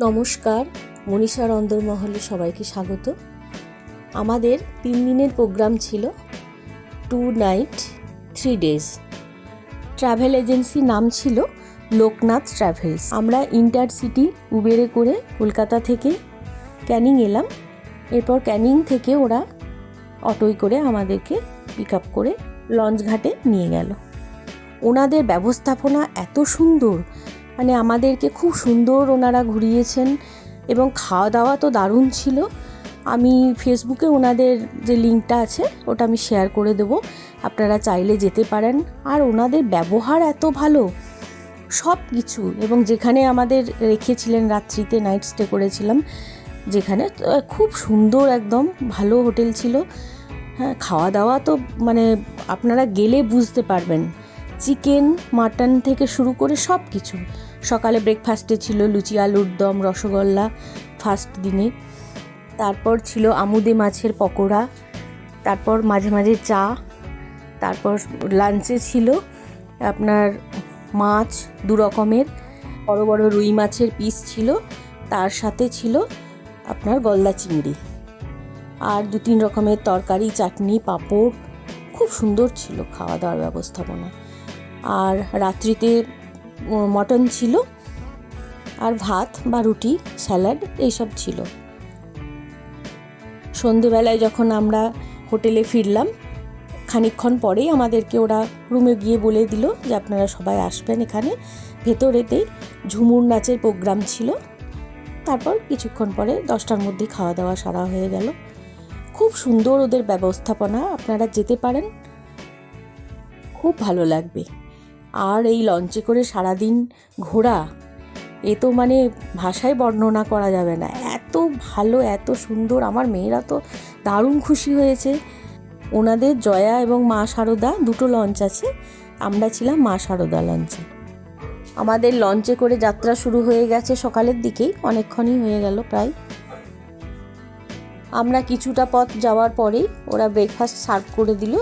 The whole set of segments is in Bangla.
নমস্কার, মনীষার অন্দরমহলে সবাইকে স্বাগত। আমাদের তিন দিনের প্রোগ্রাম ছিল two night, three days. Travel agency নাম ছিল লোকনাথ ট্রাভেলস। আমরা ইন্টারসিটি, উবেরে করে কলকাতা থেকে ক্যানিং এলাম। এরপর ক্যানিং থেকে ওরা অটোয় করে আমাদেরকে পিক আপ করে লঞ্চ ঘাটে নিয়ে গেল। ওনাদের ব্যবস্থাপনা এত সুন্দর মানে আমাদেরকে খুব সুন্দর ওনারা ঘুরিয়েছেন এবং খাওয়া দাওয়া তো দারুণ ছিল। আমি ফেসবুকে ওনাদের যে লিঙ্কটা আছে, ওটা আমি শেয়ার করে দেবো। আপনারা চাইলে যেতে পারেন। আর ওনাদের ব্যবহার এত ভালো, সব কিছু। এবং যেখানে আমাদের রেখেছিলেন রাত্রিতে নাইট স্টে করেছিলাম, যেখানে খুব সুন্দর একদম, ভালো হোটেল ছিল। হ্যাঁ খাওয়া দাওয়া তো মানে আপনারা গেলে বুঝতে পারবেন। চিকেন, মাটন থেকে শুরু করে সব কিছু সকালে ব্রেকফাস্টে ছিল লুচি, আলুর দম, রসগোল্লা ফার্স্ট দিনে। তারপর ছিল আমুদে মাছের পকোড়া। তারপর মাঝে মাঝে চা। তারপর লাঞ্চে ছিল আপনার মাছ দু রকমের। বড় বড় রুই মাছের পিস ছিল। তার সাথে ছিল আপনার গলদা চিংড়ি। আর দু তিন রকমের তরকারি, চাটনি, পাঁপড়। খুব সুন্দর ছিল খাওয়া দাওয়ার ব্যবস্থাপনা। আর রাত্রিতে মটন ছিল আর ভাত বা রুটি, স্যালাড এইসব ছিল। সন্ধেবেলায় যখন আমরা হোটেলে ফিরলাম, খানিকক্ষণ পরেই আমাদেরকে ওরা রুমে গিয়ে বলে দিল যে, আপনারা সবাই আসবেন এখানে। ভেতরেতেই ঝুমুর নাচের প্রোগ্রাম ছিল। তারপর কিছুক্ষণ পরে দশটার মধ্যে খাওয়া দাওয়া সারা হয়ে গেল। খুব সুন্দর ওদের ব্যবস্থাপনা, আপনারা যেতে পারেন। খুব ভালো লাগবে। আর এই লঞ্চে করে সারাদিন ঘোরা, এ তো মানে ভাষায় বর্ণনা করা যাবে না। এত ভালো, এত সুন্দর, আমার মেয়েরা তো দারুণ খুশি হয়েছে। ওনাদের জয়া এবং মা সারদা দুটো লঞ্চ আছে, আমরা ছিলাম মা সারদা লঞ্চে। আমাদের লঞ্চে করে যাত্রা শুরু হয়ে গেছে সকালের দিকেই, অনেকক্ষণই হয়ে গেল প্রায়। আমরা কিছুটা পথ যাওয়ার পরেই ওরা ব্রেকফাস্ট সার্ভ করে দিল,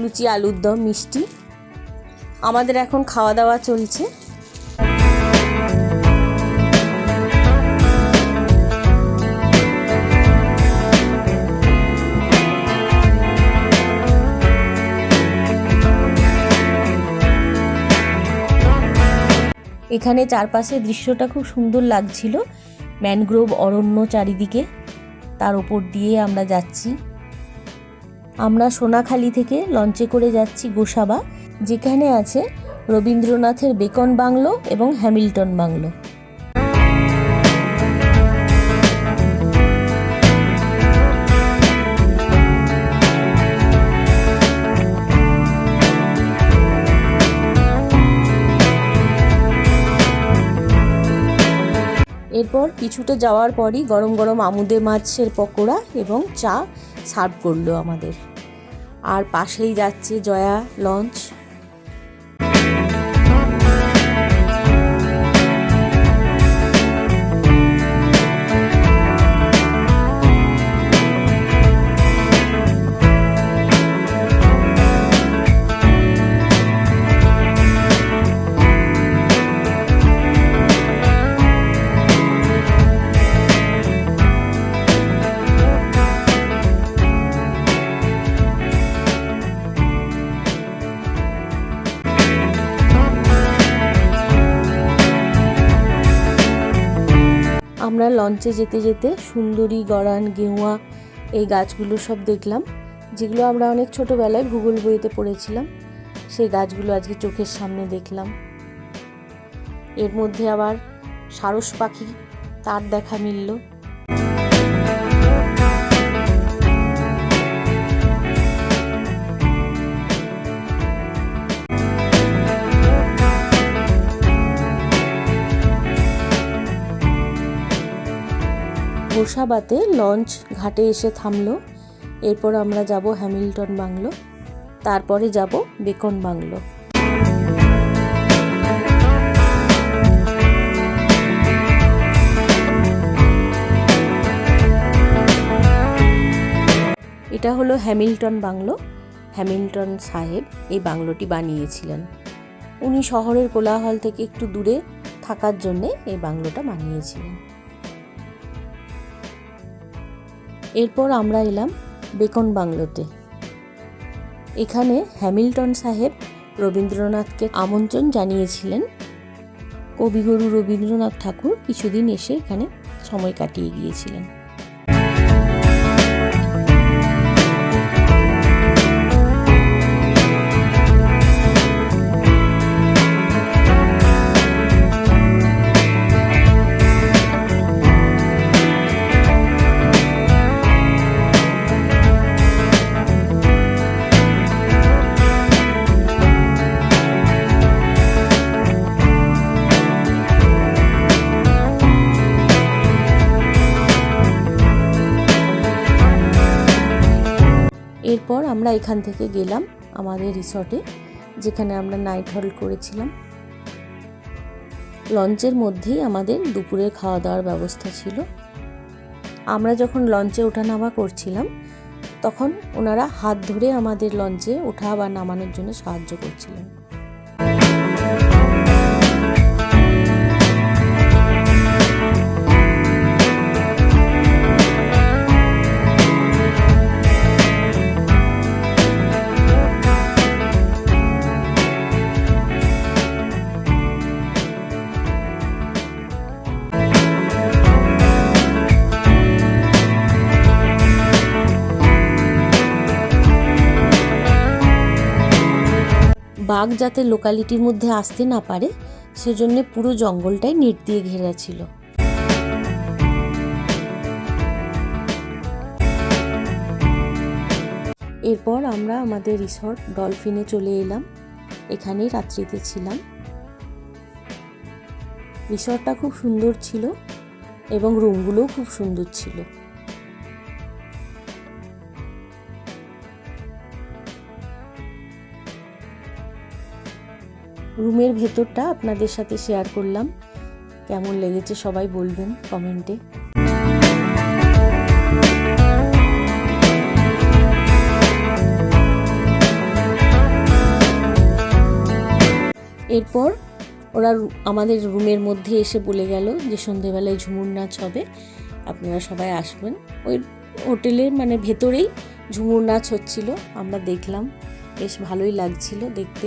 লুচি, আলুর দম, মিষ্টি। আমাদের এখন খাওয়া দাওয়া চলছে। এখানে চারপাশের দৃশ্যটা খুব সুন্দর লাগছিল। ম্যানগ্রোভ অরণ্য চারিদিকে, তার ওপর দিয়ে আমরা যাচ্ছি। আমরা সোনাখালি থেকে লঞ্চে করে যাচ্ছি গোসাবা। যেখানে আছে রবীন্দ্রনাথের বেকন বাংলো এবং হ্যামিল্টন বাংলো। এরপর কিছুটা যাওয়ার পরই গরম গরম আমুদে মাছের পকোড়া এবং চা সার্ভ করল আমাদের। আর পাশেই যাচ্ছে জয়া লঞ্চ। আমরা লঞ্চে যেতে যেতে সুন্দরী গড়ান গেঁয়া এই গাছগুলো সব দেখলাম, যেগুলো আমরা অনেক ছোটোবেলায় ভূগোল বইতে পড়েছিলাম, সেই গাছগুলো আজকে চোখের সামনে দেখলাম। এর মধ্যে আবার সারস পাখি তার দেখা মিলল। গোসাবাতে লঞ্চ ঘাটে এসে থামলো। এরপর আমরা যাব হ্যামিল্টন বাংলো, তারপরে যাব বেকন বাংলো। এটা হলো হ্যামিল্টন বাংলো। হ্যামিল্টন সাহেব এই বাংলোটি বানিয়েছিলেন। উনি শহরের কোলাহল থেকে একটু দূরে থাকার জন্যে এই বাংলোটা বানিয়েছিলেন। এরপর আমরা এলাম বেকন বাংলোতে। এখানে হ্যামিল্টন সাহেব রবীন্দ্রনাথকে আমন্ত্রণ জানিয়েছিলেন। কবিগুরু রবীন্দ্রনাথ ঠাকুর কিছুদিন এসে এখানে সময় কাটিয়ে গিয়েছিলেন। এরপর আমরা এখান থেকে গেলাম আমাদের রিসর্টে, যেখানে আমরা নাইট হল করেছিলাম। লঞ্চের মধ্যেই আমাদের দুপুরের খাওয়া দাওয়ার ব্যবস্থা ছিল। আমরা যখন লঞ্চে ওঠা নামা করছিলাম, তখন ওনারা হাত ধরে আমাদের লঞ্চে ওঠা বা নামানোর জন্য সাহায্য করছিলেন। বাঘ যাতে লোকালিটির মধ্যে আসতে না পারে, সেজন্য পুরো জঙ্গলটাই নেট দিয়ে ঘেরা ছিল। এরপর আমরা আমাদের রিসর্ট ডলফিনে চলে এলাম। এখানেই রাত্রিতে ছিলাম। রিসর্টটা খুব সুন্দর ছিল এবং রুমগুলোও খুব সুন্দর ছিল। রুমের ভেতরটা আপনাদের সাথে শেয়ার করলাম। কেমন লেগেছে সবাই বলবেন কমেন্টে এরপর ওরা আমাদের রুমের মধ্যে এসে বলে গেল যে সন্ধেবেলায় ঝুমুর নাচ হবে, আপনারা সবাই আসবেন। ওই হোটেলের মানে ভেতরেই ঝুমুর নাচ হচ্ছিল, আমরা দেখলাম, বেশ ভালোই লাগছিল দেখতে।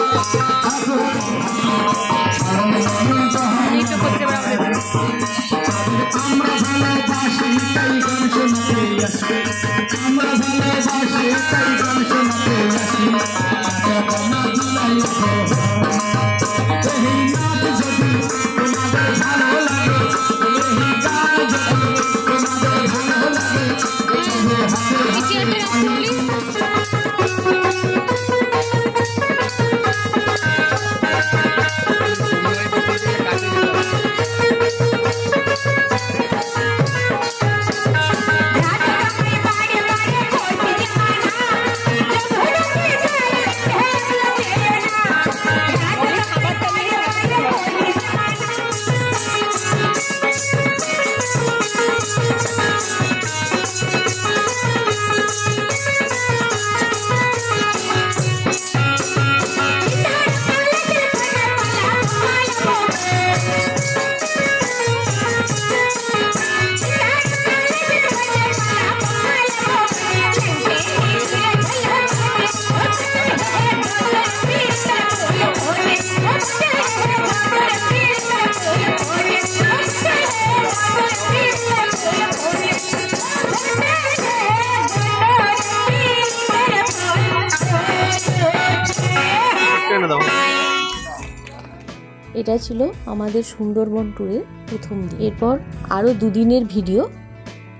এটা ছিল আমাদের সুন্দরবন ট্যুরের প্রথম দিন। এরপর আরও দুদিনের ভিডিও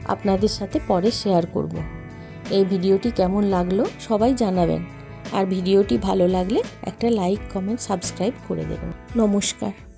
আপনাদের সাথে পরে শেয়ার করব। এই ভিডিওটি কেমন লাগল সবাই জানাবেন। আর ভিডিওটি ভালো লাগলে একটা লাইক কমেন্ট সাবস্ক্রাইব করে দেবেন। নমস্কার।